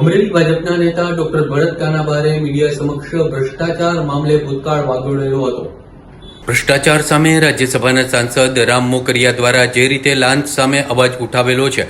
અમરેલી ભાજપના નેતા ડોક્ટર ભરત કાનાબારે મીડિયા સમક્ષ ભ્રષ્ટાચાર મામલે ભૂતકાળ વાગોળેલો હતો. ભ્રષ્ટાચાર સામે રાજ્યસભાના સાંસદ રામ મોકરિયા દ્વારા જે રીતે લાંચ સામે અવાજ ઉઠાવેલો છે,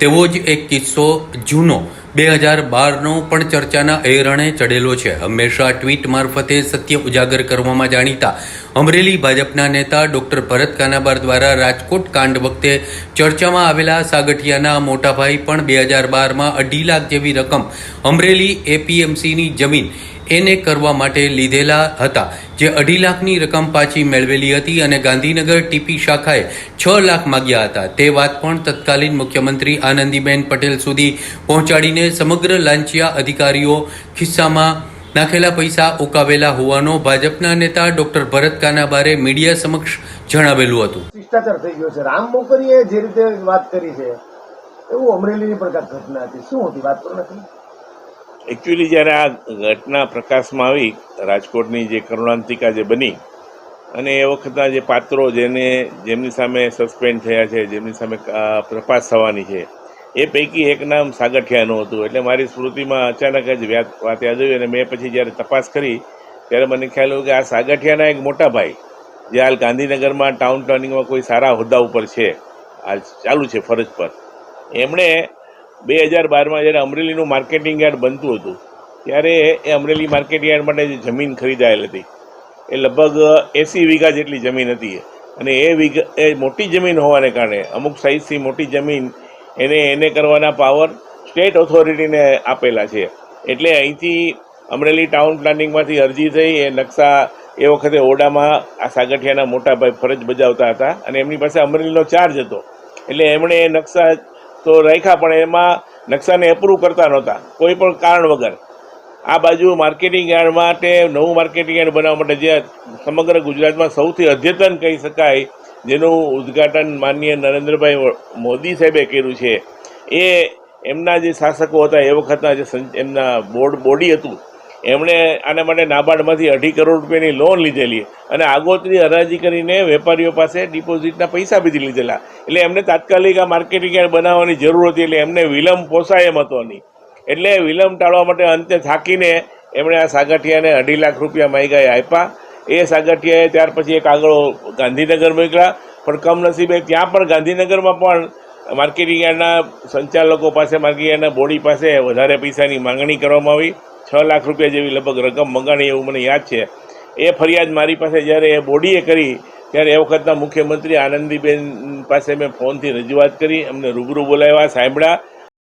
તેવો જ એક કિસ્સો જૂનો બે હજાર બારનો પણ ચર્ચાના એરણે ચડેલો છે. હંમેશા ટ્વીટ મારફતે સત્ય ઉજાગર કરવામાં જાણીતા અમરેલી ભાજપના નેતા ડોક્ટર ભરત કાનાબાર દ્વારા રાજકોટ કાંડ વખતે ચર્ચામાં આવેલા સાગઠિયાના મોટાભાઈ પણ બે હજાર બારમાં અઢી લાખ જેવી રકમ અમરેલી એપીએમસીની જમીન એને કરવા માટે લીધેલા હતા, જે અઢી લાખની રકમ પાછી મેળવેલી હતી અને ગાંધીનગર ટીપી શાખાએ છ લાખ માગ્યા હતા. તે વાત પણ તત્કાલીન મુખ્યમંત્રી આનંદીબેન પટેલ સુધી પહોંચાડીને સમગ્ર લાંચિયા અધિકારીઓ ખિસ્સામાં નાખેલા પૈસા ઉકાવેલા હોવાનો ભાજપના નેતા ડોક્ટર ભરત કાનાબારે મીડિયા સમક્ષ જણાવેલું હતું. શિષ્ટાચાર થઈ ગયો છે. રામ મોકરીએ જે રીતે વાત કરી છે એવું અમરેલીની પણ ઘટના હતી. શું હતી? વાત કરો નથી. એકચ્યુઅલી જ્યારે આ ઘટના પ્રકાશમાં આવી રાજકોટની જે કરુણાંતિકા જે બની અને એ વખતના જે પાત્રો જેને જેમની સામે સસ્પેન્ડ થયા છે જેમની સામે પ્રપાસ તપાસ થવાની છે એ પૈકી એક નામ સાગઠિયાનું હતું. એટલે મારી સ્મૃતિમાં અચાનક જ વાત યાદ આવી અને મેં પછી જ્યારે તપાસ કરી, ત્યારે મને ખ્યાલ આવ્યો કે આ સાગઠિયાના એક મોટા ભાઈ, જે હાલ ગાંધીનગરમાં ટાઉન પ્લાનિંગમાં કોઈ સારા હોદ્દા ઉપર છે આ ચાલુ છે ફરજ પર. એમણે બે હજાર બારમાં જ્યારે અમરેલીનું માર્કેટિંગ યાર્ડ બનતું હતું, ત્યારે એ અમરેલી માર્કેટિંગ યાર્ડ માટે જે જમીન ખરીદાયેલ હતી, એ લગભગ એંસી વીઘા જેટલી જમીન હતી. અને એ વીઘા, એ મોટી જમીન હોવાને કારણે અમુક સાઇઝથી મોટી જમીન એને એને કરવાના પાવર સ્ટેટ ઓથોરિટીને આપેલા છે. એટલે અહીંથી અમરેલી ટાઉન પ્લાનિંગમાંથી અરજી થઈ, એ નકશા એ વખતે ઓડામાં આ સાગઠિયાના મોટા ભાઈ ફરજ બજાવતા હતા અને એમની પાસે અમરેલીનો ચાર્જ હતો. એટલે એમણે એ નકશા તો રાખ્યા, પણ એમાં નકશાને એપ્રૂવ કરતા નહોતા, કોઈ પણ કારણ વગર. આ બાજુ માર્કેટિંગ યાર્ડ માટે, નવું માર્કેટિંગ યાર્ડ બનાવવા માટે જે સમગ્ર ગુજરાતમાં સૌથી અદ્યતન કહી શકાય જેનું ઉદ્ઘાટન માનનીય નરેન્દ્રભાઈ મોદી સાહેબે કર્યું છે, એ એમના જે શાસકો હતા, એ વખતના જે એમના બોર્ડ, બોડી હતું, એમણે આના માટે નાબાર્ડમાંથી અઢી કરોડ રૂપિયાની લોન લીધેલી અને આગોતરી હરાજી કરીને વેપારીઓ પાસે ડિપોઝિટના પૈસા બીજી લીધેલા. એટલે એમને તાત્કાલિક આ માર્કેટિંગ યાર્ડ બનાવવાની જરૂર હતી, એટલે એમને વિલંબ પોસાય એમ હતો નહીં. એટલે વિલંબ ટાળવા માટે અંતે થાકીને એમણે આ સાગઠિયાને અઢી લાખ રૂપિયા માગ્યા આપ્યા એ સાગઠિયાએ ત્યાર પછી એક આગળ ગાંધીનગર મોકલ્યા. પણ કમનસીબે ત્યાં પણ ગાંધીનગરમાં પણ માર્કેટિંગ યાર્ડના સંચાલકો પાસે, માર્કેટિંગ યાર્ડના બોડી પાસે વધારે પૈસાની માંગણી કરવામાં આવી. છ લાખ રૂપિયા જેવી લગભગ રકમ મંગાણી એવું મને યાદ છે. એ ફરિયાદ મારી પાસે જ્યારે એ બોડીએ કરી, ત્યારે એ વખતના મુખ્યમંત્રી આનંદીબેન પાસે મેં ફોનથી રજૂઆત કરી, અમને રૂબરૂ બોલાવ્યા, સાંભળ્યા.